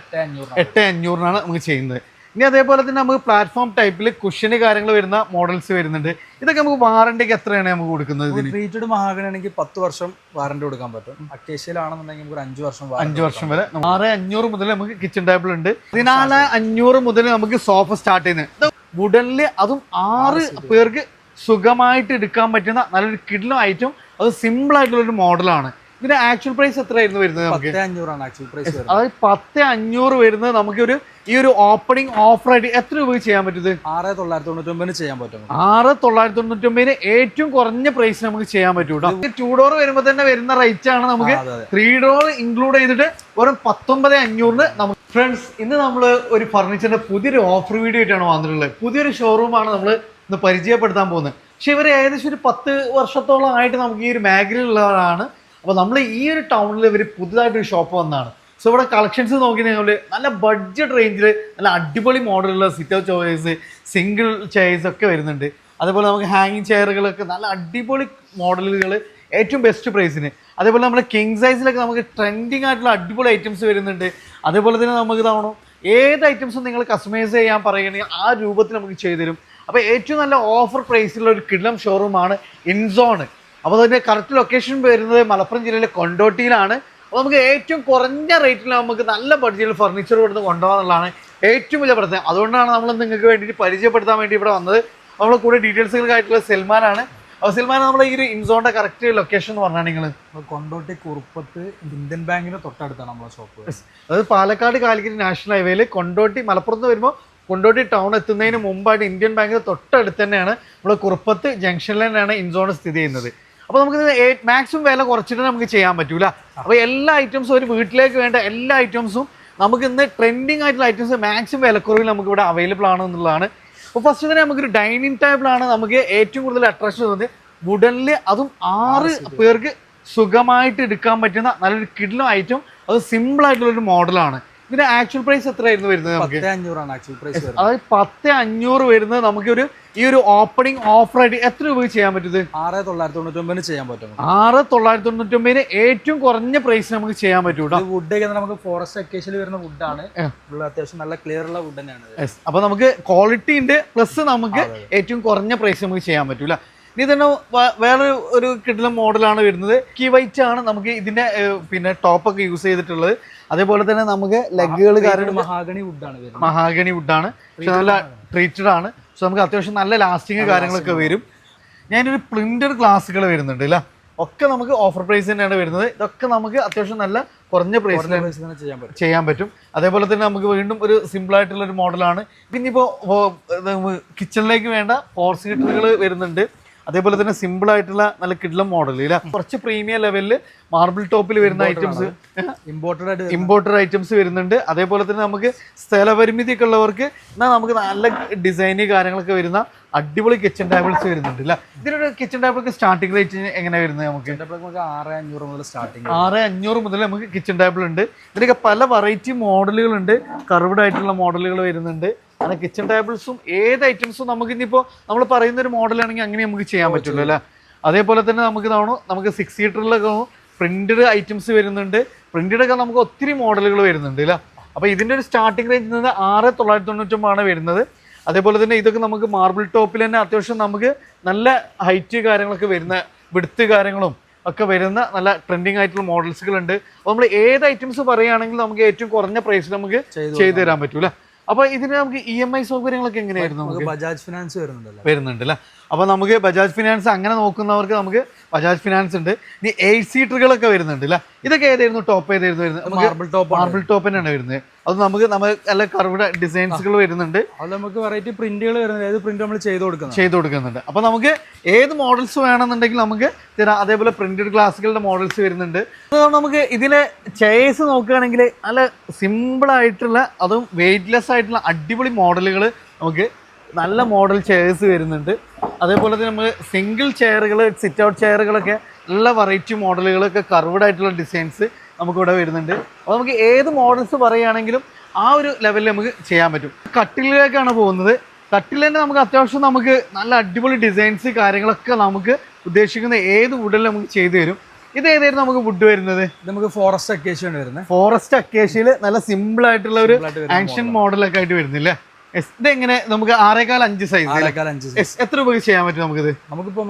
എട്ട് അഞ്ഞൂറ് എട്ട് അഞ്ഞൂറിനാണ് നമുക്ക് ചെയ്യുന്നത്. ഇനി അതേപോലെ തന്നെ നമുക്ക് പ്ലാറ്റ്ഫോം ടൈപ്പിൽ കുഷ്യന് കാര്യങ്ങൾ വരുന്ന മോഡൽസ് വരുന്നുണ്ട്. ഇതൊക്കെ നമുക്ക് വാറണ്ടിക്ക് എത്രയാണ് നമുക്ക് കൊടുക്കുന്നത് ട്രീറ്റഡ് മഹാഗണി ആണെങ്കിൽ പത്ത് വർഷം വാറണ്ടി കൊടുക്കാൻ പറ്റും. അക്കേഷ്യയിലാണെന്നുണ്ടെങ്കിൽ നമുക്ക് അഞ്ച് വർഷം അഞ്ച് വർഷം വരെ. ആറ് അഞ്ഞൂറ് മുതൽ നമുക്ക് കിച്ചൺ ടേബിൾ ഉണ്ട്. പതിനാല് അഞ്ഞൂറ് മുതൽ നമുക്ക് സോഫ സ്റ്റാർട്ട് ചെയ്യുന്നത്. വുഡനിൽ അതും ആറ് പേർക്ക് സുഖമായിട്ട് എടുക്കാൻ പറ്റുന്ന നല്ലൊരു കിഡിലും ഐറ്റം അത് സിമ്പിൾ ആയിട്ടുള്ള ഒരു മോഡലാണ് ഇതിന്റെ ആക്ച്വൽ പ്രൈസ് എത്രയായിരുന്നു വരുന്നത് നമുക്ക്? അഞ്ഞൂറാണ് ആക്ച്വൽ പ്രൈസ് അതായത് പത്ത് അഞ്ഞൂറ് വരുന്നത് നമുക്ക് ഒരു ഈ ഒരു ഓപ്പണിംഗ് ഓഫർ ആയിട്ട് എത്ര രൂപയ്ക്ക് ചെയ്യാൻ പറ്റുന്നത്? ആറ് തൊള്ളായിരത്തി തൊണ്ണൂറ്റി ഒമ്പതിന് ചെയ്യാൻ പറ്റും ആറ് തൊള്ളായിരത്തി തൊണ്ണൂറ്റി ഒമ്പതിന് ഏറ്റവും കുറഞ്ഞ പ്രൈസ് നമുക്ക് ചെയ്യാൻ പറ്റൂട്ടോ ടൂ ഡോർ വരുമ്പോൾ തന്നെ വരുന്ന റേറ്റ് ആണ് നമുക്ക് ത്രീ ഡോർ ഇൻക്ലൂഡ് ചെയ്തിട്ട് വെറും പത്തൊമ്പത് അഞ്ഞൂറിന് നമുക്ക് ഫ്രണ്ട്സ് ഇന്ന് നമ്മൾ ഒരു ഫർണിച്ചറിന്റെ പുതിയൊരു ഓഫർ വീഡിയോ ആയിട്ടാണ് വന്നിട്ടുള്ളത്. പുതിയൊരു ഷോറൂമാണ് നമ്മൾ ഇന്ന് പരിചയപ്പെടുത്താൻ പോകുന്നത്. പക്ഷെ ഇവർ ഏകദേശം ഒരു പത്ത് വർഷത്തോളം ആയിട്ട് നമുക്ക് ഈ ഒരു മേഖലയിലുള്ളതാണ് അപ്പോൾ നമ്മൾ ഈ ഒരു ടൗണിൽ ഇവർ പുതുതായിട്ട് ഒരു ഷോപ്പ് വന്നതാണ്. സോ ഇവിടെ കളക്ഷൻസ് നോക്കി നിങ്ങൾ നല്ല ബഡ്ജറ്റ് റേഞ്ചിൽ നല്ല അടിപൊളി മോഡലുള്ള sit out choice single chairs ഒക്കെ വരുന്നുണ്ട്. അതേപോലെ നമുക്ക് ഹാങ്ങിങ് ചെയറുകളൊക്കെ നല്ല അടിപൊളി മോഡലുകൾ ഏറ്റവും ബെസ്റ്റ് പ്രൈസിന് അതേപോലെ നമ്മുടെ കിങ് സൈസിലൊക്കെ നമുക്ക് ട്രെൻഡിങ് ആയിട്ടുള്ള അടിപൊളി ഐറ്റംസ് വരുന്നുണ്ട്. അതേപോലെ തന്നെ നമുക്ക് ഇതാവണം ഏത് ഐറ്റംസും നിങ്ങൾ കസ്റ്റമൈസ് ചെയ്യാൻ പറയുകയാണെങ്കിൽ ആ രൂപത്തിൽ നമുക്ക് ചെയ്തു തരും അപ്പോൾ ഏറ്റവും നല്ല ഓഫർ പ്രൈസിലുള്ള ഒരു കിഡ്ലം ഷോറൂമാണ് ഇൻസോൺ അപ്പോൾ അതിന്റെ കറക്റ്റ് ലൊക്കേഷൻ വരുന്നത് മലപ്പുറം ജില്ലയിലെ കൊണ്ടോട്ടിയിലാണ്. അപ്പോൾ നമുക്ക് ഏറ്റവും കുറഞ്ഞ റേറ്റിൽ നമുക്ക് നല്ല ബഡ്ജറ്റിൽ ഫർണിച്ചർ കൊടുത്ത് കൊണ്ടുപോകാന്നുള്ളതാണ് ഏറ്റവും വലിയ പ്രശ്നം. അതുകൊണ്ടാണ് നമ്മൾ നിങ്ങൾക്ക് വേണ്ടിയിട്ട് പരിചയപ്പെടുത്താൻ വേണ്ടി ഇവിടെ വന്നത്. നമ്മൾ കൂടെ ഡീറ്റെയിൽസുകൾക്കായിട്ടുള്ള സെൽമാനാണ്. അപ്പോൾ സെൽമാൻ നമ്മുടെ ഈ ഒരു ഇൻസോണിന്റെ കറക്റ്റ് ലൊക്കേഷൻ എന്ന് പറഞ്ഞാൽ നിങ്ങൾ കൊണ്ടോട്ടി കുറുപ്പത്ത് ഇന്ത്യൻ ബാങ്കിന് തൊട്ടടുത്താണ് നമ്മളെ ഷോപ്പ് അതായത് പാലക്കാട് കാലിക്കറ്റ് നാഷണൽ ഹൈവേയിൽ കൊണ്ടോട്ടി മലപ്പുറത്ത് വരുമ്പോൾ കൊണ്ടോട്ടി ടൗൺ എത്തുന്നതിന് മുമ്പായിട്ട് ഇന്ത്യൻ ബാങ്കിന് തൊട്ടടുത്ത് തന്നെയാണ് നമ്മൾ കുറുപ്പത്ത് ജംഗ്ഷനിൽ തന്നെയാണ് ഇൻസോൺ സ്ഥിതി ചെയ്യുന്നത്. അപ്പോൾ നമുക്ക് മാക്സിമം വില കുറച്ചിട്ട് നമുക്ക് ചെയ്യാൻ പറ്റൂല. അപ്പോൾ എല്ലാ ഐറ്റംസും ഒരു വീട്ടിലേക്ക് വേണ്ട എല്ലാ ഐറ്റംസും നമുക്ക് ഇന്ന് ട്രെൻഡിങ് ആയിട്ടുള്ള ഐറ്റംസ് മാക്സിമം വിലക്കുറവിൽ നമുക്ക് ഇവിടെ അവൈലബിൾ ആണ് എന്നുള്ളതാണ്. അപ്പോൾ ഫസ്റ്റ് തന്നെ നമുക്കൊരു ഡൈനിങ് ടേബിൾ ആണ് നമുക്ക് ഏറ്റവും കൂടുതൽ അട്രാക്ഷൻ തോന്നുന്നത് വുഡനിൽ അതും ആറ് പേർക്ക് സുഖമായിട്ട് എടുക്കാൻ പറ്റുന്ന നല്ലൊരു കിഡ്ലോ ഐറ്റം അത് സിമ്പിൾ ആയിട്ടുള്ള ഒരു മോഡലാണ് ഇതിന്റെ ആക്ച്വൽ പ്രൈസ് എത്രയായിരുന്നു വരുന്നത് നമുക്ക്? അഞ്ഞൂറാണ് ആക്ച്വൽ പ്രൈസ് അതായത് പത്ത് അഞ്ഞൂറ് വരുന്നത് നമുക്ക് ഒരു ഈ ഒരു ഓപ്പണിംഗ് ഓഫർ ആയിട്ട് എത്ര രൂപ ചെയ്യാൻ പറ്റുന്നത്? ആറ് തൊള്ളായിരത്തി തൊണ്ണൂറ്റി ഒമ്പതിന് ചെയ്യാൻ പറ്റും ആറ് തൊള്ളായിരത്തി തൊണ്ണൂറ്റി ഒമ്പതിന് ഏറ്റവും കുറഞ്ഞ പ്രൈസ് നമുക്ക് ചെയ്യാൻ പറ്റൂട്ടോ വുഡ് നമുക്ക് ഫോറസ്റ്റ് അക്കേഷ്യയിൽ വരുന്ന വുഡാണ് അത്യാവശ്യം നല്ല ക്ലിയർ ഉള്ള വുഡ് തന്നെയാണ്. അപ്പൊ നമുക്ക് ക്വാളിറ്റി ഉണ്ട് പ്ലസ് നമുക്ക് ഏറ്റവും കുറഞ്ഞ പ്രൈസ് നമുക്ക് ചെയ്യാൻ പറ്റൂല. ഇനി തന്നെ വേറെ ഒരു കിട്ടുന്ന മോഡലാണ് വരുന്നത്. കീ വൈറ്റ് ആണ് നമുക്ക് ഇതിന്റെ പിന്നെ ടോപ്പൊക്കെ യൂസ് ചെയ്തിട്ടുള്ളത്. അതേപോലെ തന്നെ നമുക്ക് ലെഗുകൾ കാരണം മഹാഗണി വുഡാണ് വരുന്നത്. മഹാഗണി വുഡാണ് പക്ഷെ നല്ല ട്രീറ്റഡ് ആണ്. സോ നമുക്ക് അത്യാവശ്യം നല്ല ലാസ്റ്റിങ് കാര്യങ്ങളൊക്കെ വരും. ഞാനൊരു പ്രിന്റഡ് ഗ്ലാസ്സുകൾ വരുന്നുണ്ട് അല്ല ഒക്കെ നമുക്ക് ഓഫർ പ്രൈസ് തന്നെയാണ് വരുന്നത്. ഇതൊക്കെ നമുക്ക് അത്യാവശ്യം നല്ല കുറഞ്ഞ പ്രൈസ് ചെയ്യാൻ പറ്റും. ചെയ്യാൻ പറ്റും. അതേപോലെ തന്നെ നമുക്ക് വീണ്ടും ഒരു സിമ്പിൾ ആയിട്ടുള്ള ഒരു മോഡലാണ് പിന്നെ ഇപ്പോൾ കിച്ചണിലേക്ക് വേണ്ട ഫോർ സീറ്ററുകൾ വരുന്നുണ്ട്. അതേപോലെ തന്നെ സിമ്പിൾ ആയിട്ടുള്ള നല്ല കിഡ്ലം മോഡൽ ഇല്ല? കുറച്ച് പ്രീമിയം ലെവലിൽ മാർബിൾ ടോപ്പിൽ വരുന്ന ഐറ്റംസ് ഇമ്പോർട്ടഡ് ആയിട്ട് ഇമ്പോർട്ടഡ് ഐറ്റംസ് വരുന്നുണ്ട്. അതേപോലെ തന്നെ നമുക്ക് സ്ഥലപരിമിതി ഒക്കെ ഉള്ളവർക്ക് എന്നാൽ നമുക്ക് നല്ല ഡിസൈന് കാര്യങ്ങളൊക്കെ വരുന്ന അടിപൊളി കിച്ചൺ ടേബിൾസ് വരുന്നുണ്ട് അല്ല ഇതിനൊരു കിച്ചൺ ടേബിൾക്ക് സ്റ്റാർട്ടിംഗ് റേറ്റ് എങ്ങനെ വരുന്നത് നമുക്ക്? ആറ് അഞ്ഞൂറ് മുതൽ സ്റ്റാർട്ടിംഗ് ആറ് അഞ്ഞൂറ് മുതൽ നമുക്ക് കിച്ചൺ ടേബിൾ ഉണ്ട്. ഇതിലൊക്കെ പല വെറൈറ്റി മോഡലുകളുണ്ട് കർവ്ഡ് ആയിട്ടുള്ള മോഡലുകൾ വരുന്നുണ്ട്. അങ്ങനെ കിച്ചൺ ടേബിൾസും ഏത് ഐറ്റംസും നമുക്ക് ഇനിയിപ്പോൾ നമ്മൾ പറയുന്ന ഒരു മോഡൽ ആണെങ്കിൽ അങ്ങനെ നമുക്ക് ചെയ്യാൻ പറ്റുള്ളൂ അല്ലേ? അതേപോലെ തന്നെ നമുക്ക് ഇതാണോ നമുക്ക് സിക്സ് സീറ്ററിലൊക്കെ പ്രിന്റഡ് ഐറ്റംസ് വരുന്നുണ്ട്. പ്രിന്റഡ് ഒക്കെ നമുക്ക് ഒത്തിരി മോഡലുകൾ വരുന്നുണ്ട് അല്ലേ? അപ്പോൾ ഇതിന്റെ ഒരു സ്റ്റാർട്ടിംഗ് റേഞ്ച് നിന്ന് ആറ് തൊള്ളായിരത്തി തൊണ്ണൂറ്റൊമ്പതാണ് വരുന്നത്. അതേപോലെ തന്നെ ഇതൊക്കെ നമുക്ക് മാർബിൾ ടോപ്പിൽ തന്നെ അത്യാവശ്യം നമുക്ക് നല്ല ഹൈറ്റ് കാര്യങ്ങളൊക്കെ വരുന്ന വിടുത്ത് കാര്യങ്ങളും ഒക്കെ വരുന്ന നല്ല ട്രെൻഡിങ് ആയിട്ടുള്ള മോഡൽസുകൾ ഉണ്ട് അപ്പോൾ നമ്മൾ ഏത് ഐറ്റംസ് പറയുകയാണെങ്കിൽ നമുക്ക് ഏറ്റവും കുറഞ്ഞ പ്രൈസിൽ നമുക്ക് ചെയ്തു ചെയ്തു തരാൻ പറ്റൂല അപ്പോൾ ഇതിന് നമുക്ക് ഇ എം ഐ സൗകര്യങ്ങളൊക്കെ എങ്ങനെയായിരുന്നു നമുക്ക് ബജാജ് ഫിനാൻസ് വരുന്നുണ്ടല്ലോ. വരുന്നുണ്ട് അല്ലേ അപ്പോൾ നമുക്ക് ബജാജ് ഫിനാൻസ് അങ്ങനെ നോക്കുന്നവർക്ക് നമുക്ക് ബജാജ് ഫിനാൻസ് ഉണ്ട്. ഇനി എയ്റ്റ് സീറ്ററുകളൊക്കെ വരുന്നുണ്ട് അല്ലേ ഇതൊക്കെ ഏതായിരുന്നു? ടോപ്പ് ഏതായിരുന്നു വരുന്നത്? മാർബിൾ ടോപ്പ് മാർബിൾ ടോപ്പ് തന്നെയാണ് വരുന്നത്. അത് നമുക്ക് നമ്മൾ നല്ല കർവ്ഡ് ഡിസൈൻസുകൾ വരുന്നുണ്ട്. അത് നമുക്ക് വെറൈറ്റി പ്രിന്റുകൾ വരുന്നത് ഏത് പ്രിന്റ് നമ്മൾ ചെയ്ത് കൊടുക്കുന്നത്? ചെയ്ത് കൊടുക്കുന്നുണ്ട്. അപ്പോൾ നമുക്ക് ഏത് മോഡൽസ് വേണമെന്നുണ്ടെങ്കിൽ നമുക്ക് തരാം. അതേപോലെ പ്രിന്റഡ് ഗ്ലാസുകളുടെ മോഡൽസ് വരുന്നുണ്ട്. അതുകൊണ്ട് നമുക്ക് ഇതിലെ ചെയർസ് നോക്കുകയാണെങ്കിൽ നല്ല സിമ്പിൾ ആയിട്ടുള്ള അതും വെയിറ്റ്ലെസ് ആയിട്ടുള്ള അടിപൊളി മോഡലുകൾ നമുക്ക് നല്ല മോഡൽ ചെയർസ് വരുന്നുണ്ട്. അതേപോലെ തന്നെ നമ്മൾ സിംഗിൾ ചെയറുകൾ സിറ്റ് ഔട്ട് ചെയറുകളൊക്കെ നല്ല വെറൈറ്റി മോഡലുകളൊക്കെ കർവ്ഡ് ആയിട്ടുള്ള ഡിസൈൻസ് നമുക്കിവിടെ വരുന്നുണ്ട്. അപ്പോൾ നമുക്ക് ഏത് മോഡൽസ് പറയുകയാണെങ്കിലും ആ ഒരു ലെവലിൽ നമുക്ക് ചെയ്യാൻ പറ്റും. കട്ടിലേക്കാണ് പോകുന്നത്. കട്ടിൽ തന്നെ നമുക്ക് അത്യാവശ്യം നമുക്ക് നല്ല അടിപൊളി ഡിസൈൻസ് കാര്യങ്ങളൊക്കെ നമുക്ക് ഉദ്ദേശിക്കുന്ന ഏത് വുഡിൽ നമുക്ക് ചെയ്തു തരും. ഇത് ഏതായിരുന്നു നമുക്ക് വുഡ് വരുന്നത്? നമുക്ക് ഫോറസ്റ്റ് അക്കേഷ്യാണ് വരുന്നത്. ഫോറസ്റ്റ് അക്കേഷ്യയിൽ നല്ല സിമ്പിൾ ആയിട്ടുള്ള ഒരു ആൻഷ്യൻ മോഡലൊക്കെ ആയിട്ട് വരുന്നില്ലേ? Yes. ഇത് എങ്ങനെ നമുക്ക് ആറേകാൽ അഞ്ച് സൈസ് ആറേക്കാൽ അഞ്ച് സൈസ് എത്ര രൂപയ്ക്ക് ചെയ്യാൻ പറ്റും നമുക്കിത്? നമുക്കിപ്പോ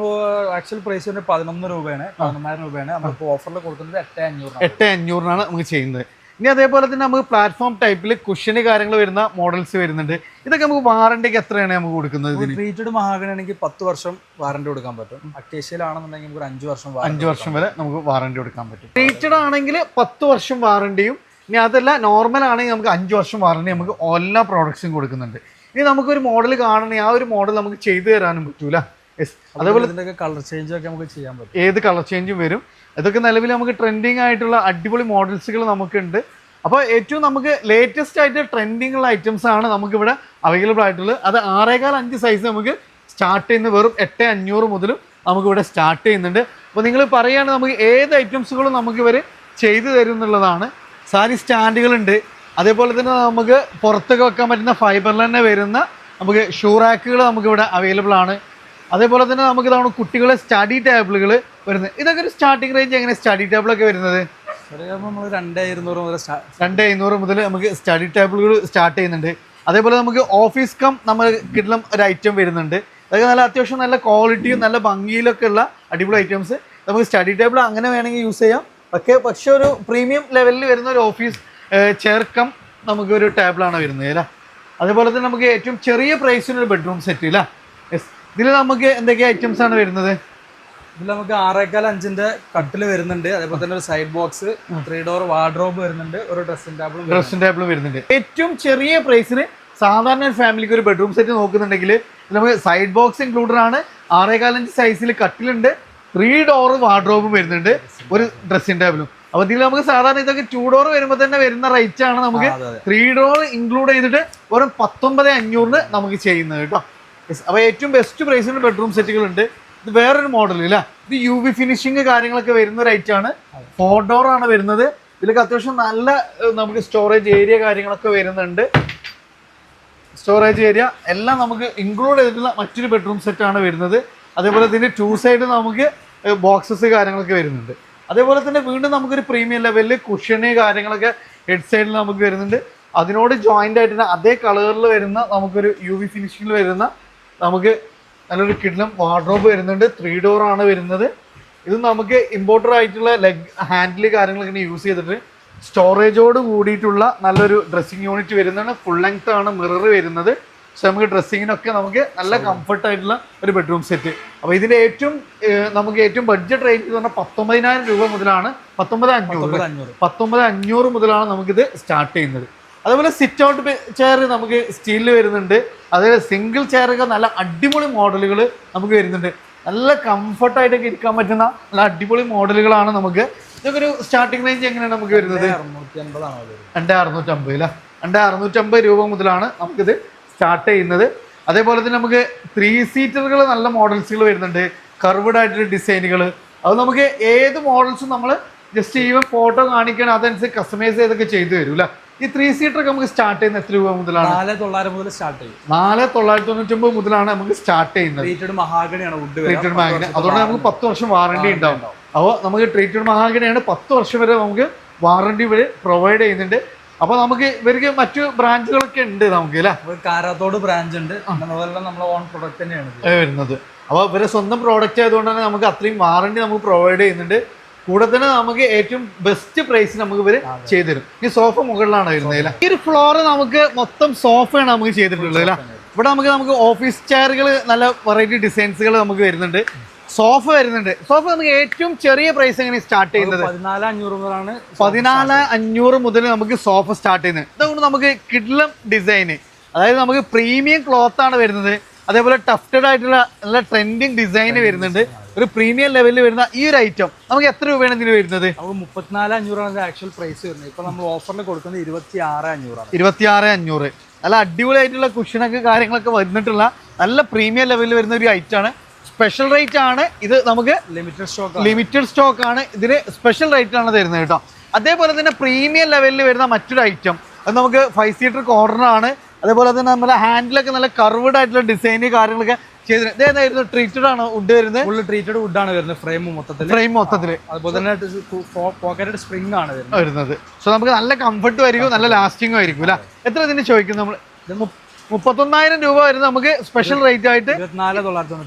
ആക്ച്വൽ പ്രൈസ് വരുന്നത് പതിനൊന്ന് രൂപയാണ്. പതിനൊന്നായിരം രൂപയാണ്. നമ്മളിപ്പോ ഓഫറിൽ കൊടുക്കുന്നത് എട്ട് അഞ്ഞൂറ് എട്ട് അഞ്ഞൂറിനാണ് നമുക്ക് ചെയ്യുന്നത്. ഇനി അതേപോലെ തന്നെ നമുക്ക് പ്ലാറ്റ്ഫോം ടൈപ്പിൽ കുഷ്യന് കാര്യങ്ങൾ വരുന്ന മോഡൽസ് വരുന്നുണ്ട്. ഇതൊക്കെ നമുക്ക് വാറണ്ടിക്ക് എത്രയാണ് നമുക്ക് കൊടുക്കുന്നത് ട്രീറ്റഡ് മഹാഗണിയാണെങ്കിൽ പത്ത് വർഷം വാറണ്ടി കൊടുക്കാൻ പറ്റും. അക്കേഷ്യയിലാണെന്നുണ്ടെങ്കിൽ നമുക്ക് അഞ്ച് വർഷം അഞ്ച് വർഷം വരെ നമുക്ക് വാറണ്ടി കൊടുക്കാൻ പറ്റും. ട്രീറ്റഡ് ആണെങ്കിൽ പത്ത് വർഷം വാറണ്ടിയും ഇനി അതല്ല നോർമൽ ആണെങ്കിൽ നമുക്ക് അഞ്ച് വർഷം വാറണ്ടി നമുക്ക് എല്ലാ പ്രോഡക്ട്സും കൊടുക്കുന്നുണ്ട്. ഇനി നമുക്കൊരു മോഡൽ കാണണേ ആ ഒരു മോഡൽ നമുക്ക് ചെയ്തു തരാനും പറ്റൂല. യെസ് അതേപോലെ കളർ ചേഞ്ച് ഒക്കെ നമുക്ക് ചെയ്യാൻ പറ്റും. ഏത് കളർ ചേഞ്ചും വരും. ഇതൊക്കെ നിലവിൽ നമുക്ക് ട്രെൻഡിങ് ആയിട്ടുള്ള അടിപൊളി മോഡൽസുകൾ നമുക്കുണ്ട്. അപ്പോൾ ഏറ്റവും നമുക്ക് ലേറ്റസ്റ്റ് ആയിട്ട് ട്രെൻഡിങ് ഉള്ള ഐറ്റംസ് ആണ് നമുക്കിവിടെ അവൈലബിൾ ആയിട്ടുള്ളത്. അത് ആറേകാൽ അഞ്ച് സൈസ് നമുക്ക് സ്റ്റാർട്ട് ചെയ്യുന്ന വെറും എട്ട് അഞ്ഞൂറ് മുതലും നമുക്കിവിടെ സ്റ്റാർട്ട് ചെയ്യുന്നുണ്ട്. അപ്പോൾ നിങ്ങൾ പറയുകയാണെങ്കിൽ നമുക്ക് ഏത് ഐറ്റംസുകളും നമുക്കിവർ ചെയ്തു തരും എന്നുള്ളതാണ്. സാരി സ്റ്റാൻഡുകളുണ്ട്. അതേപോലെ തന്നെ നമുക്ക് പുറത്തൊക്കെ വെക്കാൻ പറ്റുന്ന ഫൈബറിൽ തന്നെ വരുന്ന നമുക്ക് ഷൂ റാക്കുകൾ നമുക്കിവിടെ അവൈലബിൾ ആണ്. അതേപോലെ തന്നെ നമുക്ക് ഇതാണ് കുട്ടികളെ സ്റ്റഡി ടേബിളുകൾ വരുന്നത്. ഇതൊക്കെ ഒരു സ്റ്റാർട്ടിംഗ് റേഞ്ച് എങ്ങനെ സ്റ്റഡി ടേബിളൊക്കെ വരുന്നത്? നമ്മൾ രണ്ടേ എഴുന്നൂറ് മുതൽ നമുക്ക് സ്റ്റഡി ടേബിളുകൾ സ്റ്റാർട്ട് ചെയ്യുന്നുണ്ട്. അതേപോലെ നമുക്ക് ഓഫീസ് കം നമ്മൾ കിട്ടുന്ന ഒരു ഐറ്റം വരുന്നുണ്ട്. അതൊക്കെ നല്ല അത്യാവശ്യം നല്ല ക്വാളിറ്റിയും നല്ല ഭംഗിയിലൊക്കെ ഉള്ള അടിപൊളി ഐറ്റംസ് നമുക്ക് സ്റ്റഡി ടേബിൾ അങ്ങനെ വേണമെങ്കിൽ യൂസ് ചെയ്യാം. പക്ഷേ പക്ഷെ ഒരു പ്രീമിയം ലെവലിൽ വരുന്ന ഒരു ഓഫീസ് ചേർക്കം നമുക്ക് ഒരു ടേബിളാണ് വരുന്നത് അല്ലേ? അതേപോലെ തന്നെ നമുക്ക് ഏറ്റവും ചെറിയ പ്രൈസിന് ഒരു ബെഡ്റൂം സെറ്റ് ഇല്ല യെസ് ഇതിൽ നമുക്ക് എന്തൊക്കെ ഐറ്റംസ് ആണ് വരുന്നത്? ഇതിൽ നമുക്ക് ആറേക്കാൽ അഞ്ചിന്റെ കട്ടിൽ വരുന്നുണ്ട്. അതേപോലെ തന്നെ ഒരു side box three door wardrobe വരുന്നുണ്ട്. ഒരു ഡ്രസ്സിംഗ് ടേബിളും ഡ്രസ്സിംഗ് ടേബിളും വരുന്നുണ്ട്. ഏറ്റവും ചെറിയ പ്രൈസിന് സാധാരണ ഒരു ഫാമിലിക്ക് ഒരു ബെഡ്റൂം സെറ്റ് നോക്കുന്നുണ്ടെങ്കിൽ നമുക്ക് സൈഡ് ബോക്സ് ഇൻക്ലൂഡഡ് ആണ്. ആറേകാലഞ്ച് സൈസിൽ കട്ടിലുണ്ട്. ത്രീ ഡോർ വാർഡ്രോബ് വരുന്നുണ്ട്. ഒരു ഡ്രസ്സിംഗ് ടേബിളും അപ്പൊ ഇതിൽ നമുക്ക് സാധാരണ ഇതൊക്കെ ടു ഡോർ വരുമ്പോൾ തന്നെ വരുന്ന റേറ്റ് ആണ് നമുക്ക് ത്രീ ഡോർ ഇൻക്ലൂഡ് ചെയ്തിട്ട് വെറും പത്തൊമ്പത് അഞ്ഞൂറിന് നമുക്ക് ചെയ്യുന്നത് കേട്ടോ. അപ്പൊ ഏറ്റവും ബെസ്റ്റ് പ്രൈസിന് ബെഡ്റൂം സെറ്റുകൾ ഉണ്ട്. ഇത് വേറൊരു മോഡൽ ഇല്ല? ഇത് യു വി ഫിനിഷിങ് കാര്യങ്ങളൊക്കെ വരുന്ന ഒരു ഐറ്റം ആണ്. ഫോർ ഡോർ ആണ് വരുന്നത്. ഇതിലൊക്കെ അത്യാവശ്യം നല്ല നമുക്ക് സ്റ്റോറേജ് ഏരിയ കാര്യങ്ങളൊക്കെ വരുന്നുണ്ട്. സ്റ്റോറേജ് ഏരിയ എല്ലാം നമുക്ക് ഇൻക്ലൂഡ് ചെയ്തിട്ടുള്ള മറ്റൊരു ബെഡ്റൂം സെറ്റ് ആണ് വരുന്നത്. അതേപോലെ ഇതിന്റെ ടു സൈഡ് നമുക്ക് ബോക്സസ് കാര്യങ്ങളൊക്കെ വരുന്നുണ്ട്. അതേപോലെ തന്നെ വീണ്ടും നമുക്കൊരു പ്രീമിയം ലെവലിൽ കുഷ്യന് കാര്യങ്ങളൊക്കെ ഹെഡ് സൈഡിൽ നമുക്ക് വരുന്നുണ്ട്. അതിനോട് ജോയിന്റ് ആയിട്ട് അതേ കളറിൽ വരുന്ന നമുക്കൊരു യു വി ഫിനിഷിങ്ങിൽ വരുന്ന നമുക്ക് നല്ലൊരു കിഡ്ലം വാർഡ്രോബ് വരുന്നുണ്ട്. ത്രീ ഡോർ ആണ് വരുന്നത്. ഇത് നമുക്ക് ഇമ്പോർട്ടർ ആയിട്ടുള്ള ലെഗ് ഹാൻഡിൽ കാര്യങ്ങളൊക്കെ യൂസ് ചെയ്തിട്ട് സ്റ്റോറേജോട് കൂടിയിട്ടുള്ള നല്ലൊരു ഡ്രസ്സിങ് യൂണിറ്റ് വരുന്നതാണ്. ഫുൾ ലെങ്ത് ആണ് മിറർ വരുന്നത്. പക്ഷെ നമുക്ക് ഡ്രസ്സിങ്ങിനൊക്കെ നമുക്ക് നല്ല കംഫർട്ട് ആയിട്ടുള്ള ഒരു ബെഡ്റൂം സെറ്റ് അപ്പോൾ ഇതിന്റെ ഏറ്റവും നമുക്ക് ഏറ്റവും ബഡ്ജറ്റ് റേഞ്ച് എന്ന് പറഞ്ഞാൽ പത്തൊമ്പതിനായിരം രൂപ മുതലാണ് പത്തൊമ്പത് അഞ്ഞൂറ്. പത്തൊമ്പത് അഞ്ഞൂറ്. മുതലാണ് നമുക്കിത് സ്റ്റാർട്ട് ചെയ്യുന്നത്. അതുപോലെ സിറ്റ് ഔട്ട് ചെയർ നമുക്ക് സ്റ്റീലിൽ വരുന്നുണ്ട്. അതേപോലെ സിംഗിൾ ചെയറൊക്കെ നല്ല അടിപൊളി മോഡലുകൾ നമുക്ക് വരുന്നുണ്ട്. നല്ല കംഫർട്ടായിട്ടൊക്കെ ഇരിക്കാൻ പറ്റുന്ന നല്ല അടിപൊളി മോഡലുകളാണ് നമുക്ക്. ഇതൊക്കെ ഒരു സ്റ്റാർട്ടിംഗ് റേഞ്ച് എങ്ങനെയാണ് നമുക്ക് വരുന്നത്? രണ്ട് അറുന്നൂറ്റമ്പത് അല്ലേ? രണ്ട് അറുന്നൂറ്റമ്പത് രൂപ മുതലാണ് നമുക്കിത് സ്റ്റാർട്ട് ചെയ്യുന്നത്. അതേപോലെ തന്നെ നമുക്ക് ത്രീ സീറ്ററുകൾ നല്ല മോഡൽസുകൾ വരുന്നുണ്ട്. കർവ്ഡ് ആയിട്ടുള്ള ഡിസൈനുകൾ അത് നമുക്ക് ഏത് മോഡൽസും നമ്മൾ ജസ്റ്റ് ഈവൻ ഫോട്ടോ കാണിക്കണം അതനുസരിച്ച് കസ്റ്റമൈസ് ചെയ്തൊക്കെ ചെയ്തു തരും അല്ലേ? ഈ ത്രീ സീറ്റർ ഒക്കെ നമുക്ക് സ്റ്റാർട്ട് ചെയ്യുന്ന എത്ര രൂപ മുതലാണ്? നാല് തൊള്ളായിരം മുതൽ സ്റ്റാർട്ട് ചെയ്യും. നാല് തൊള്ളായിരത്തി തൊണ്ണൂറ്റൊമ്പത് മുതലാണ് നമുക്ക് സ്റ്റാർട്ട് ചെയ്യുന്നത്. ട്രീറ്റഡ് മഹാഗണിയാണ് ട്രീറ്റഡ് മഹാഗണി അതുകൊണ്ട് നമുക്ക് പത്ത് വർഷം വാറണ്ടി ഉണ്ടാവും. അപ്പോൾ നമുക്ക് ട്രീറ്റഡ് മഹാഗണിയാണ് പത്ത് വർഷം വരെ നമുക്ക് വാറണ്ടി വരെ പ്രൊവൈഡ് ചെയ്യുന്നുണ്ട്. അപ്പോൾ നമുക്ക് ഇവർക്ക് മറ്റു ബ്രാഞ്ചുകളൊക്കെ ഉണ്ട് നമുക്ക് അല്ലേ? കാരാത്തോട് ബ്രാഞ്ച് ഉണ്ട്. അതുപോലെ നമ്മളെ ഓൺ പ്രൊഡക്റ്റ് തന്നെയാണ്. വരുന്നത്. അപ്പോൾ ഇവരെ സ്വന്തം പ്രോഡക്റ്റ് ആയതുകൊണ്ട് തന്നെ നമുക്ക് അത്രയും വാറണ്ടി നമുക്ക് പ്രൊവൈഡ് ചെയ്യുന്നുണ്ട്. കൂടെ തന്നെ നമുക്ക് ഏറ്റവും ബെസ്റ്റ് പ്രൈസ് നമുക്ക് ഇവർ ചെയ്തുതരും. ഈ സോഫ മുകളിലാണ് വരുന്നത് ഈ ഒരു ഫ്ലോർ നമുക്ക് മൊത്തം സോഫയാണ് നമുക്ക് ചെയ്തിട്ടുള്ളത് അല്ലേ? ഇവിടെ നമുക്ക് നമുക്ക് ഓഫീസ് ചെയറുകൾ നല്ല വെറൈറ്റി ഡിസൈൻസുകൾ നമുക്ക് വരുന്നുണ്ട്. സോഫ വരുന്നുണ്ട്. സോഫ നമുക്ക് ഏറ്റവും ചെറിയ പ്രൈസ് എങ്ങനെ സ്റ്റാർട്ട് ചെയ്യുന്നത്? പതിനാല് അഞ്ഞൂറ് മുതലാണ് പതിനാല് അഞ്ഞൂറ് മുതൽ നമുക്ക് സോഫ സ്റ്റാർട്ട് ചെയ്യുന്നത്. അതുകൊണ്ട് നമുക്ക് കിഡ്ലം ഡിസൈന് അതായത് നമുക്ക് പ്രീമിയം ക്ലോത്ത് ആണ് വരുന്നത്. അതേപോലെ ടഫ്റ്റഡ് ആയിട്ടുള്ള നല്ല ട്രെൻഡിങ് ഡിസൈൻ വരുന്നുണ്ട്. ഒരു പ്രീമിയം ലെവലിൽ വരുന്ന ഈ ഒരു ഐറ്റം നമുക്ക് എത്ര രൂപയാണ് ഇതിന് വരുന്നത്? മുപ്പത്തിനാല് അഞ്ഞൂറാണ് ആക്ച്വൽ പ്രൈസ് വരുന്നത്. ഇപ്പൊ നമ്മൾ ഓഫറിൽ കൊടുക്കുന്നത് ഇരുപത്തി ആറ് അഞ്ഞൂറാണ്. ഇരുപത്തിയാറ് അഞ്ഞൂറ്. നല്ല അടിപൊളിയായിട്ടുള്ള കുഷനൊക്കെ കാര്യങ്ങളൊക്കെ വന്നിട്ടുള്ള നല്ല പ്രീമിയം ലെവലിൽ വരുന്ന ഒരു ഐറ്റം ആണ്. സ്പെഷ്യൽ റേറ്റ് ആണ്. ഇത് നമുക്ക് ലിമിറ്റഡ് സ്റ്റോക്ക് ലിമിറ്റഡ് സ്റ്റോക്ക് ആണ്. ഇതിന് സ്പെഷ്യൽ റേറ്റ് ആണ് തരുന്നത് കേട്ടോ. അതേപോലെ തന്നെ പ്രീമിയം ലെവലിൽ വരുന്ന മറ്റൊരു ഐറ്റം അത് നമുക്ക് ഫൈവ് സീറ്റർ കോർണറാണ് ആണ്. അതേപോലെ തന്നെ നമ്മുടെ ഹാൻഡിലൊക്കെ നല്ല കർവ്ഡ് ആയിട്ടുള്ള ഡിസൈന് കാര്യങ്ങളൊക്കെ ചെയ്തിട്ടുണ്ട് ഇതേതായിരുന്നു ട്രീറ്റഡ് ആണ്? വുഡ് വരുന്നത്? ഫുള്ള് ട്രീറ്റഡ് വുഡാണ് വരുന്നത് ഫ്രെയിം മൊത്തത്തിൽ ഫ്രെയിം മൊത്തത്തിൽ അതുപോലെ തന്നെ പോക്കറ്റഡ് സ്പ്രിംഗ് ആണ് വരുന്നത്. സോ നമുക്ക് നല്ല കംഫർട്ടും ആയിരിക്കും. നല്ല ലാസ്റ്റിംഗും ആയിരിക്കും അല്ലേ? എത്ര ഇതിന് ചോദിക്കും നമ്മൾ മുപ്പത്തൊന്നായിരം രൂപ വരുന്ന നമുക്ക് സ്പെഷ്യൽ റേറ്റ് ആയിട്ട്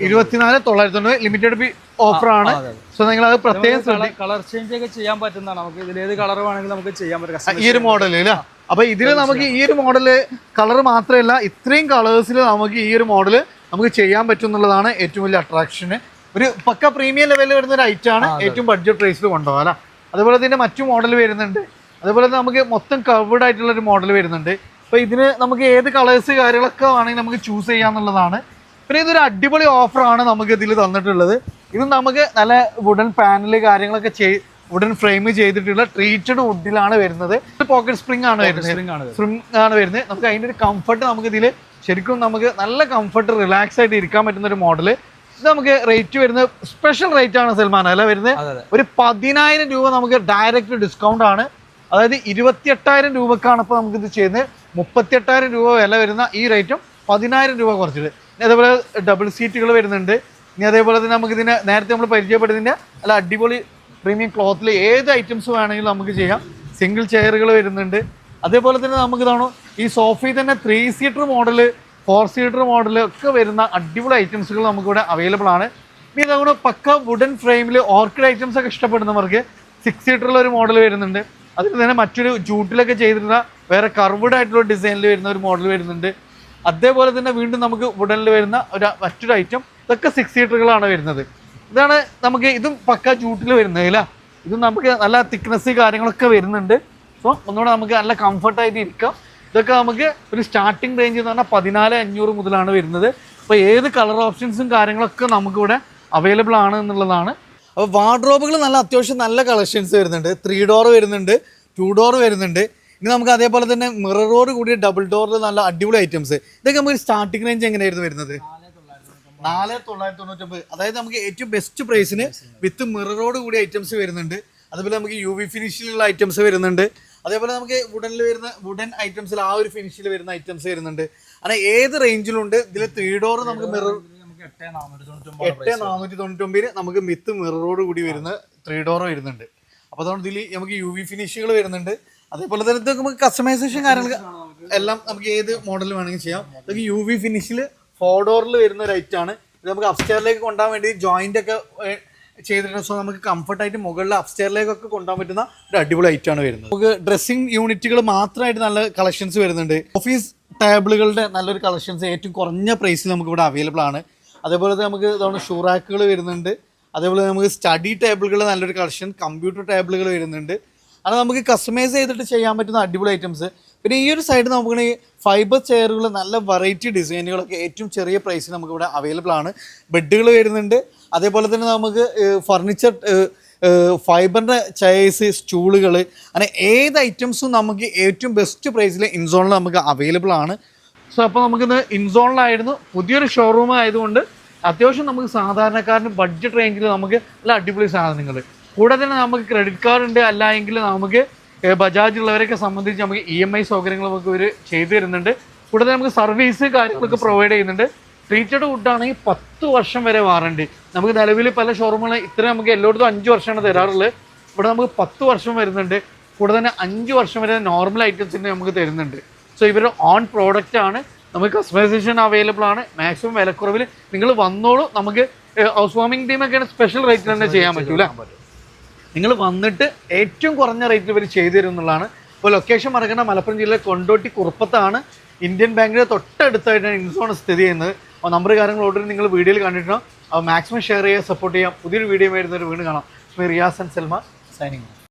ഇരുപത്തിനാല് തൊള്ളായിരത്തി തൊണ്ണൂറ് ലിമിറ്റഡ് ബി ഓഫർ ആണ്. സോ നിങ്ങൾ അത് പ്രത്യേകം കളർ ചേഞ്ച് ഒക്കെ ചെയ്യാൻ പറ്റുന്നതാണ്. നമുക്ക് ഇതിൽ ഏത് കളർ വേണമെങ്കിലും നമുക്ക് ചെയ്യാൻ പറ്റും ഈ ഒരു മോഡൽ അല്ലേ? അപ്പൊ ഇതിൽ നമുക്ക് ഈ ഒരു മോഡൽ കളർ മാത്രമല്ല ഇത്രയും കളേഴ്സിൽ നമുക്ക് ഈ ഒരു മോഡൽ നമുക്ക് ചെയ്യാൻ പറ്റും എന്നുള്ളതാണ് ഏറ്റവും വലിയ അട്രാക്ഷന് ഒരു പക്ക പ്രീമിയം ലെവലിൽ വരുന്ന ഒരു ഐറ്റം ആണ് ഏറ്റവും ബഡ്ജറ്റ് റേസിൽ കൊണ്ടുപോകാം അല്ല? അതുപോലെ തന്നെ മറ്റു മോഡൽ വരുന്നുണ്ട്. അതുപോലെ തന്നെ നമുക്ക് മൊത്തം കവേർഡ് ആയിട്ടുള്ള ഒരു മോഡൽ വരുന്നുണ്ട്. അപ്പൊ ഇതിന് നമുക്ക് ഏത് കളേഴ്സ് കാര്യങ്ങളൊക്കെ വേണമെങ്കിൽ നമുക്ക് ചൂസ് ചെയ്യാന്നുള്ളതാണ്. പിന്നെ ഇതൊരു അടിപൊളി ഓഫറാണ് നമുക്ക് ഇതിൽ തന്നിട്ടുള്ളത്. ഇത് നമുക്ക് നല്ല വുഡൻ പാനൽ കാര്യങ്ങളൊക്കെ ചെയ് വുഡൻ ഫ്രെയിം ചെയ്തിട്ടുള്ള ട്രീറ്റഡ് വുഡിലാണ് വരുന്നത്. പോക്കറ്റ് സ്പ്രിംഗ് ആണ് വരുന്നത്. സ്പ്രിംഗ് ആണ് വരുന്നത്. നമുക്ക് അതിന്റെ ഒരു കംഫർട്ട് നമുക്ക് ഇതിൽ ശരിക്കും നമുക്ക് നല്ല കംഫർട്ട് റിലാക്സ് ആയിട്ട് ഇരിക്കാൻ പറ്റുന്ന ഒരു മോഡൽ ഇത് നമുക്ക് റേറ്റ് വരുന്നത് സ്പെഷ്യൽ റേറ്റ് ആണ് സൽമാൻ. അല്ല വരുന്നത് ഒരു പതിനായിരം രൂപ നമുക്ക് ഡയറക്റ്റ് ഡിസ്കൗണ്ട് ആണ്. അതായത് ഇരുപത്തിയെട്ടായിരം രൂപക്കാണ് ഇപ്പോൾ നമുക്ക് ഇത് ചെയ്യുന്നത്. മുപ്പത്തിയെട്ടായിരം രൂപ വില വരുന്ന ഈ റേറ്റും പതിനായിരം രൂപ കുറച്ചിട്ട് അതേപോലെ ഡബിൾ സീറ്റുകൾ വരുന്നുണ്ട്. ഇനി അതേപോലെ തന്നെ നമുക്ക് ഇതിന് നേരത്തെ നമ്മൾ പരിചയപ്പെടുന്നതിന്റെ അല്ല അടിപൊളി പ്രീമിയം ക്ലോത്തിൽ ഏത് ഐറ്റംസ് വേണമെങ്കിലും നമുക്ക് ചെയ്യാം. സിംഗിൾ ചെയറുകൾ വരുന്നുണ്ട്. അതേപോലെ തന്നെ നമുക്ക് ഇതാണോ ഈ സോഫയിൽ തന്നെ three seater model four seater model ഒക്കെ വരുന്ന അടിപൊളി ഐറ്റംസുകൾ നമുക്കിവിടെ അവൈലബിൾ ആണ്. ഇനി അതുകൊണ്ട് പക്ക വുഡൻ ഫ്രെയിമിൽ ഓർക്കിഡ് ഐറ്റംസ് ഒക്കെ ഇഷ്ടപ്പെടുന്നവർക്ക് സിക്സ് സീറ്ററിൽ ഒരു മോഡൽ വരുന്നുണ്ട്. അതിൽ തന്നെ മറ്റൊരു ജൂട്ടിലൊക്കെ ചെയ്തിരുന്ന വേറെ കർവ്ഡ് ആയിട്ടുള്ള ഡിസൈനിൽ വരുന്ന ഒരു മോഡൽ വരുന്നുണ്ട്. അതേപോലെ തന്നെ വീണ്ടും നമുക്ക് വുഡനിൽ വരുന്ന ഒരു മറ്റൊരു ഐറ്റം ഇതൊക്കെ സിക്സ് സീറ്ററുകളാണ് വരുന്നത്. ഇതാണ് നമുക്ക് ഇതും പക്ക ജൂട്ടിൽ വരുന്നത് അല്ല? ഇതും നമുക്ക് നല്ല തിക്നെസ് കാര്യങ്ങളൊക്കെ വരുന്നുണ്ട്. സോ ഒന്നുകൂടെ നമുക്ക് നല്ല കംഫർട്ടായിട്ട് ഇരിക്കാം. ഇതൊക്കെ നമുക്ക് ഒരു സ്റ്റാർട്ടിംഗ് റേഞ്ച് എന്ന് പറഞ്ഞാൽ പതിനാല് അഞ്ഞൂറ് മുതലാണ് വരുന്നത്. അപ്പോൾ ഏത് കളർ ഓപ്ഷൻസും കാര്യങ്ങളൊക്കെ നമുക്കിവിടെ അവൈലബിൾ ആണ് എന്നുള്ളതാണ്. അപ്പോൾ വാർഡ്രോബുകൾ നല്ല അത്യാവശ്യം നല്ല കളക്ഷൻസ് വരുന്നുണ്ട്. ത്രീ ഡോർ വരുന്നുണ്ട് ടു ഡോർ വരുന്നുണ്ട്. ഇനി നമുക്ക് അതേപോലെ തന്നെ മിററോട് കൂടിയ ഡബിൾ ഡോറിൽ നല്ല അടിപൊളി ഐറ്റംസ് ഇതൊക്കെ നമുക്ക് സ്റ്റാർട്ടിംഗ് റേഞ്ച് എങ്ങനെയായിരുന്നു വരുന്നത്? നാല് തൊള്ളായിരത്തി തൊണ്ണൂറ്റൊമ്പത് അതായത് നമുക്ക് ഏറ്റവും ബെസ്റ്റ് പ്രൈസിന് വിത്ത് മിററോട് കൂടി ഐറ്റംസ് വരുന്നുണ്ട്. അതുപോലെ നമുക്ക് യു വി ഫിനിഷിലുള്ള ഐറ്റംസ് വരുന്നുണ്ട്. അതേപോലെ നമുക്ക് വുഡനിൽ വരുന്ന വുഡൻ ഐറ്റംസിൽ ആ ഒരു ഫിനിഷിൽ വരുന്ന ഐറ്റംസ് വരുന്നുണ്ട്. അങ്ങനെ ഏത് റേഞ്ചിലുണ്ട് ഇതിൽ ത്രീ ഡോർ നമുക്ക് മിറർ എട്ട് നാനൂറ്റി തൊണ്ണൂറ്റൊമ്പതിന് നമുക്ക് വിത്ത് മിററോട് കൂടി വരുന്ന ത്രീ ഡോർ വരുന്നുണ്ട്. അപ്പോൾ അതുകൊണ്ട് ഇതിൽ നമുക്ക് യു വി ഫിനിഷുകൾ വരുന്നുണ്ട്. അതേപോലെ തന്നെ നമുക്ക് കസ്റ്റമൈസേഷൻ കാര്യങ്ങൾ എല്ലാം നമുക്ക് ഏത് മോഡൽ വേണമെങ്കിൽ ചെയ്യാം. ഇതൊക്കെ യു വി ഫിനിഷിൽ ഫോർ ഡോറിൽ വരുന്ന ഒരു ഐറ്റം ആണ്. ഇത് നമുക്ക് അപ്സ്റ്റെയറിലേക്ക് കൊണ്ടുപോകാൻ വേണ്ടി ജോയിന്റ് ഒക്കെ ചെയ്തിട്ടുണ്ട്. സോ നമുക്ക് കംഫർട്ടായിട്ട് മുകളിൽ അപ്സ്റ്റെയറിലേക്കൊക്കെ കൊണ്ടുപോകാൻ പറ്റുന്ന ഒരു അടിപൊളി ഐറ്റം ആണ് വരുന്നത്. നമുക്ക് ഡ്രസ്സിംഗ് യൂണിറ്റുകൾ മാത്രമായിട്ട് നല്ല കളക്ഷൻസ് വരുന്നുണ്ട്. ഓഫീസ് ടേബിളുകളുടെ നല്ലൊരു കളക്ഷൻസ് ഏറ്റവും കുറഞ്ഞ പ്രൈസിൽ നമുക്ക് ഇവിടെ അവൈലബിൾ ആണ്. അതേപോലെ തന്നെ നമുക്ക് ഇതാണ് ഷൂറാക്കുകൾ വരുന്നുണ്ട്. അതേപോലെ നമുക്ക് സ്റ്റഡി ടേബിളുകൾ നല്ലൊരു കളക്ഷൻ കമ്പ്യൂട്ടർ ടേബിളുകൾ വരുന്നുണ്ട്. അത് നമുക്ക് കസ്റ്റമൈസ് ചെയ്തിട്ട് ചെയ്യാൻ പറ്റുന്ന അടിപൊളി ഐറ്റംസ് പിന്നെ ഈ ഒരു സൈഡ് നമുക്ക് ഫൈബർ ചെയറുകൾ നല്ല വെറൈറ്റി ഡിസൈനുകളൊക്കെ ഏറ്റവും ചെറിയ പ്രൈസിൽ നമുക്ക് ഇവിടെ അവൈലബിൾ ആണ്. ബെഡുകൾ വരുന്നുണ്ട്. അതേപോലെ തന്നെ നമുക്ക് ഫർണിച്ചർ ഫൈബറിന്റെ ചെയർസ് സ്റ്റൂളുകൾ അങ്ങനെ ഏത് ഐറ്റംസും നമുക്ക് ഏറ്റവും ബെസ്റ്റ് പ്രൈസിൽ ഇൻസോണിൽ നമുക്ക് അവൈലബിൾ ആണ്. സോ അപ്പോൾ നമുക്കിന്ന് ഇൻസോണിലായിരുന്നു പുതിയൊരു ഷോറൂം ആയതുകൊണ്ട് അത്യാവശ്യം നമുക്ക് സാധാരണക്കാരന് ബഡ്ജറ്റ് റേഞ്ചിൽ നമുക്ക് നല്ല അടിപൊളി സാധനങ്ങൾ കൂടെ തന്നെ നമുക്ക് ക്രെഡിറ്റ് കാർഡ് ഉണ്ട് അല്ല എങ്കിൽ നമുക്ക് ബജാജ് ഉള്ളവരൊക്കെ സംബന്ധിച്ച് നമുക്ക് ഇ എം ഐ സൗകര്യങ്ങൾ നമുക്ക് ഇവർ ചെയ്തു തരുന്നുണ്ട്. കൂടാതെ നമുക്ക് സർവീസ് കാര്യങ്ങളൊക്കെ പ്രൊവൈഡ് ചെയ്യുന്നുണ്ട്. ട്രീറ്റഡ് വുഡാണെങ്കിൽ പത്ത് വർഷം വരെ വാറണ്ടി നമുക്ക് നിലവിൽ പല ഷോറൂമുകളും ഇത്ര നമുക്ക് എല്ലായിടത്തും അഞ്ച് വർഷമാണ് തരാറുള്ളത്. ഇവിടെ നമുക്ക് പത്ത് വർഷം വരുന്നുണ്ട്. കൂടെ തന്നെ അഞ്ച് വർഷം വരെ നോർമൽ ഐറ്റംസിന് നമുക്ക് തരുന്നുണ്ട്. സോ ഇവരുടെ ഓൺ പ്രോഡക്റ്റ് ആണ്. നമുക്ക് കസ്റ്റമൈസേഷൻ അവൈലബിൾ ആണ്. മാക്സിമം വിലക്കുറവിൽ നിങ്ങൾ വന്നോളൂ. നമുക്ക് ഹൗസ് വാമിംഗ് ടീമൊക്കെയാണ് സ്പെഷ്യൽ റേറ്റിൽ തന്നെ ചെയ്യാൻ പറ്റൂല. നിങ്ങൾ വന്നിട്ട് ഏറ്റവും കുറഞ്ഞ റേറ്റിൽ ഇവർ ചെയ്തു തരും എന്നുള്ളതാണ് ഇപ്പോൾ ലൊക്കേഷൻ മറക്കേണ്ട മലപ്പുറം ജില്ലയിലെ കൊണ്ടോട്ടി കുറുപ്പത്താണ്. ഇന്ത്യൻ ബാങ്കിന്റെ തൊട്ടടുത്തായിട്ടാണ് ഇൻസോൺ സ്ഥിതി ചെയ്യുന്നത്. അപ്പോൾ നമ്പർ കാര്യങ്ങൾ ഓൾറെഡി നിങ്ങൾ വീഡിയോയിൽ കണ്ടിട്ടുണ്ടോ അപ്പോൾ മാക്സിമം ഷെയർ ചെയ്യുക സപ്പോർട്ട് ചെയ്യാം. പുതിയൊരു വീഡിയോ വരുന്നൊരു വീണ്ടും കാണാം. Riyas and Salman signing